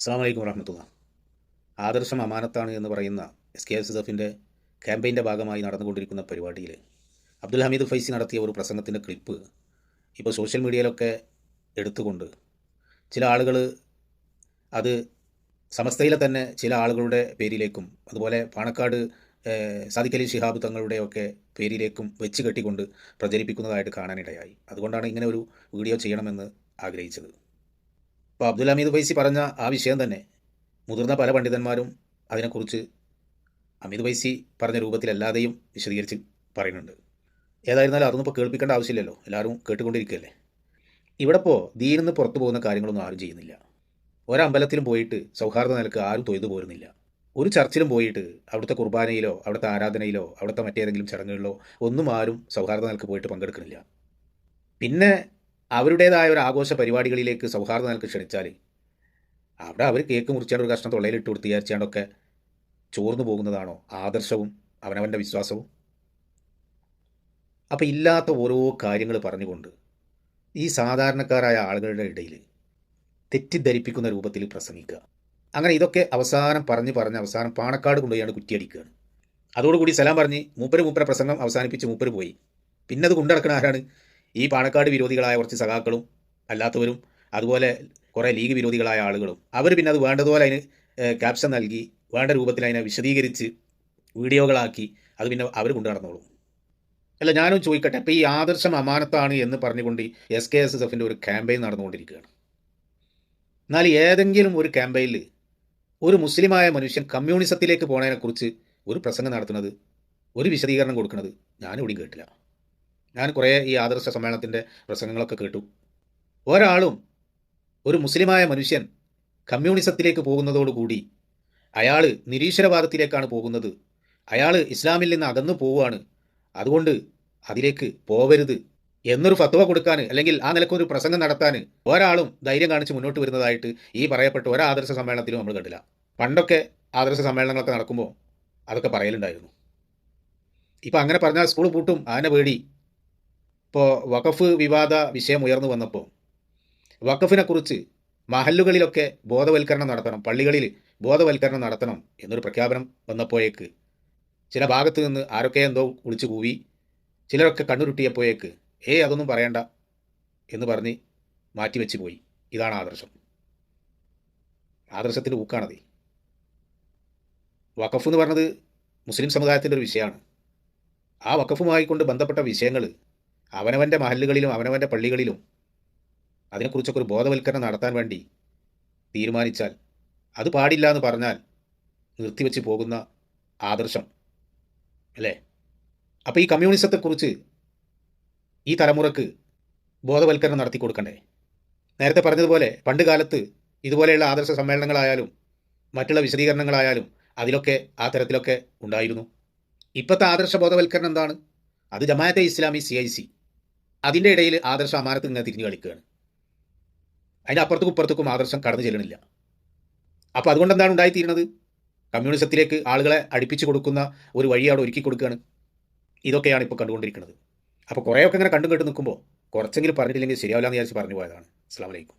അസ്സാം വലൈക്കും വറഹമത്തുള്ള. ആദർശം അമാനത്താണ് എന്ന് പറയുന്ന എസ് കെ എസ് എഫിന്റെ ക്യാമ്പയിന്റെ ഭാഗമായി നടന്നുകൊണ്ടിരിക്കുന്ന പരിപാടിയിൽ അബ്ദുൽ ഹമീദ് ഫൈസി നടത്തിയ ഒരു പ്രസംഗത്തിന്റെ ക്ലിപ്പ് ഇപ്പോൾ സോഷ്യൽ മീഡിയയിലൊക്കെ എടുത്തുകൊണ്ട് ചില ആളുകൾ അത് സമസ്തയിലെ തന്നെ ചില ആളുകളുടെ പേരിലേക്കും അതുപോലെ പാണക്കാട് സാദിഖലി ശിഹാബ് തങ്ങളുടെയൊക്കെ പേരിലേക്കും വെച്ച് കെട്ടിക്കൊണ്ട് പ്രചരിപ്പിക്കുന്നതായിട്ട് കാണാനിടയായി. അതുകൊണ്ടാണ് ഇങ്ങനെ ഒരു വീഡിയോ ചെയ്യണമെന്ന് ആഗ്രഹിച്ചത്. അപ്പോൾ അബ്ദുൽ ഹമീദ് ഫൈസി പറഞ്ഞ ആ വിഷയം തന്നെ. മുതിർന്ന പല പണ്ഡിതന്മാരും അതിനെക്കുറിച്ച് അമീദ് ഫൈസി പറഞ്ഞ രൂപത്തിലല്ലാതെയും വിശദീകരിച്ച് പറയുന്നുണ്ട്. ഏതായിരുന്നാലും അതൊന്നും ഇപ്പോൾ കേൾപ്പിക്കേണ്ട ആവശ്യമില്ലല്ലോ. എല്ലാവരും കേട്ടുകൊണ്ടിരിക്കുകയല്ലേ? ഇവിടെ ഇപ്പോൾ ദീനിന്ന് പുറത്തു പോകുന്ന കാര്യങ്ങളൊന്നും ആരും ചെയ്യുന്നില്ല. ഒരമ്പലത്തിലും പോയിട്ട് സൗഹാർദ്ദ നിലയ്ക്ക് ആരും തൊയ്തു പോരുന്നില്ല. ഒരു ചർച്ചിലും പോയിട്ട് അവിടുത്തെ കുർബാനയിലോ അവിടുത്തെ ആരാധനയിലോ അവിടുത്തെ മറ്റേതെങ്കിലും ചടങ്ങുകളിലോ ഒന്നും ആരും സൗഹാർദ്ദ നിലയ്ക്ക് പോയിട്ട് പങ്കെടുക്കുന്നില്ല പിന്നെ അവരുടേതായ ഒരു ആഘോഷ പരിപാടികളിലേക്ക് സൗഹാർദ്ദ നിലയ്ക്ക് ക്ഷണിച്ചാൽ അവിടെ അവർ കേക്ക് മുറിച്ചാണ്ട് ഒരു കഷ്ണം തൊള്ളയിലിട്ട് കൊടുത്ത് വിചാരിച്ചാണ്ടൊക്കെ ചോർന്നു പോകുന്നതാണോ? ആദർശവും അവനവന്റെ വിശ്വാസവും? അപ്പം ഇല്ലാത്ത ഓരോ കാര്യങ്ങൾ പറഞ്ഞുകൊണ്ട് ഈ സാധാരണക്കാരായ ആളുകളുടെ ഇടയിൽ തെറ്റിദ്ധരിപ്പിക്കുന്ന രൂപത്തിൽ പ്രസംഗിക്കുക. അങ്ങനെ ഇതൊക്കെ അവസാനം പറഞ്ഞ് പറഞ്ഞ് അവസാനം പാണക്കാട് കൊണ്ടുപോയാണ് കുറ്റിയടിക്കുകയാണ്. അതോടുകൂടി സലാം പറഞ്ഞ് മൂപ്പര് മൂപ്പര പ്രസംഗം അവസാനിപ്പിച്ച് മൂപ്പര് പോയി. പിന്നെ അത് കൊണ്ടിടക്കണ ആരാണ്? ഈ പാണക്കാട് വിരോധികളായ കുറച്ച് സഖാക്കളും അല്ലാത്തവരും അതുപോലെ കുറേ ലീഗ് വിരോധികളായ ആളുകളും അവർ പിന്നെ അത് വേണ്ടതുപോലെ അതിന് ക്യാപ്ഷൻ നൽകി വേണ്ട രൂപത്തിൽ അതിനെ വിശദീകരിച്ച് വീഡിയോകളാക്കി അത് പിന്നെ അവർ കൊണ്ടു നടന്നോളും. അല്ല ഞാനും ചോദിക്കട്ടെ ഇപ്പോൾ ഈ ആദർശം അമാനത്താണ് എന്ന് പറഞ്ഞുകൊണ്ട് എസ് കെ എസ് എസ് എഫിന്റെ ഒരു ക്യാമ്പയിൻ നടന്നുകൊണ്ടിരിക്കുകയാണ്. എന്നാൽ ഏതെങ്കിലും ഒരു ക്യാമ്പയിനിൽ ഒരു മുസ്ലിമായ മനുഷ്യൻ കമ്മ്യൂണിസത്തിലേക്ക് പോണതിനെക്കുറിച്ച് ഒരു പ്രസംഗം നടത്തുന്നത് ഒരു വിശദീകരണം കൊടുക്കുന്നത് ഞാനിവിടെയും കേട്ടില്ല. ഞാൻ കുറേ ഈ ആദർശ സമ്മേളനത്തിന്റെ പ്രസംഗങ്ങളൊക്കെ കേട്ടു. ഒരാളും ഒരു മുസ്ലിമായ മനുഷ്യൻ കമ്മ്യൂണിസത്തിലേക്ക് പോകുന്നതോടുകൂടി അയാൾ നിരീശ്വരവാദത്തിലേക്കാണ് പോകുന്നത്. അയാൾ ഇസ്ലാമിൽ നിന്ന് അകന്നു പോവുകയാണ്. അതുകൊണ്ട് അതിലേക്ക് പോവരുത് എന്നൊരു ഫത്വ കൊടുക്കാൻ അല്ലെങ്കിൽ ആ നിലക്കൊരു പ്രസംഗം നടത്താൻ ഒരാളും ധൈര്യം കാണിച്ച് മുന്നോട്ട് വരുന്നതായിട്ട് ഈ പറയപ്പെട്ട ഒരു ആദർശ സമ്മേളനത്തിലും നമ്മൾ കണ്ടില്ല. പണ്ടൊക്കെ ആദർശ സമ്മേളനങ്ങളൊക്കെ നടക്കുമ്പോൾ അതൊക്കെ പറയലുണ്ടായിരുന്നു. ഇപ്പം അങ്ങനെ പറഞ്ഞാൽ സ്കൂൾ പൂട്ടും ആന പേടി. ഇപ്പോൾ വഖഫ് വിവാദ വിഷയം ഉയർന്നു വന്നപ്പോൾ വഖഫിനെ കുറിച്ച് മഹല്ലുകളിലൊക്കെ ബോധവൽക്കരണം നടത്തണം പള്ളികളിൽ ബോധവൽക്കരണം നടത്തണം എന്നൊരു പ്രഖ്യാപനം വന്നപ്പോഴേക്ക് ചില ഭാഗത്ത് നിന്ന് ആരൊക്കെ എന്തോ വിളിച്ചു കൂവി ചിലരൊക്കെ കണ്ണുരുട്ടിയപ്പോഴേക്ക് ഏയ് അതൊന്നും പറയണ്ട എന്ന് പറഞ്ഞ് മാറ്റിവെച്ച് പോയി ഇതാണ് ആദർശം. ആദർശത്തിന്റെ ഊക്കാണത്. വഖഫ് എന്ന് പറഞ്ഞത് മുസ്ലിം സമുദായത്തിന്റെ ഒരു വിഷയമാണ്. ആ വഖഫുമായി കൊണ്ട് ബന്ധപ്പെട്ട വിഷയങ്ങൾ അവനവന്റെ മഹല്ലുകളിലും അവനവന്റെ പള്ളികളിലും അതിനെക്കുറിച്ചൊക്കെ ഒരു ബോധവൽക്കരണം നടത്താൻ വേണ്ടി തീരുമാനിച്ചാൽ അത് പാടില്ല എന്ന് പറഞ്ഞാൽ നിർത്തിവെച്ച് പോകുന്ന ആദർശം അല്ലേ? അപ്പോൾ ഈ കമ്മ്യൂണിസത്തെക്കുറിച്ച് ഈ തലമുറയ്ക്ക് ബോധവൽക്കരണം നടത്തി കൊടുക്കണ്ടേ? നേരത്തെ പറഞ്ഞതുപോലെ പണ്ട് കാലത്ത് ഇതുപോലെയുള്ള ആദർശ സമ്മേളനങ്ങളായാലും മറ്റുള്ള വിശദീകരണങ്ങളായാലും അതിലൊക്കെ ആ തരത്തിലൊക്കെ ഉണ്ടായിരുന്നു. ഇപ്പോഴത്തെ ആദർശ ബോധവൽക്കരണം എന്താണ്? അത് Jamaate Islami C I C അതിന്റെ ഇടയിൽ ആദർശ അമാനത്ത് ഇങ്ങനെ തിരിഞ്ഞു കളിക്കുകയാണ്. അതിന്റെ അപ്പുറത്തും ഇപ്പുറത്തേക്കും ആദർശം കടന്നു ചെല്ലണില്ല. അപ്പോൾ അതുകൊണ്ട് എന്താണ് ഉണ്ടായിത്തീരുന്നത്? കമ്മ്യൂണിസത്തിലേക്ക് ആളുകളെ അടുപ്പിച്ച് കൊടുക്കുന്ന ഒരു വഴി അവിടെ ഒരുക്കി കൊടുക്കുകയാണ്. ഇതൊക്കെയാണ് ഇപ്പോൾ കണ്ടുകൊണ്ടിരിക്കുന്നത്. അപ്പോൾ കുറേയൊക്കെ ഇങ്ങനെ കണ്ടും കേട്ട് നിൽക്കുമ്പോൾ കുറച്ചെങ്കിലും പറഞ്ഞിട്ടില്ലെങ്കിൽ ശരിയാവില്ല എന്ന് വിചാരിച്ച് പറഞ്ഞു പോയതാണ്. അസ്സാം വലൈക്കും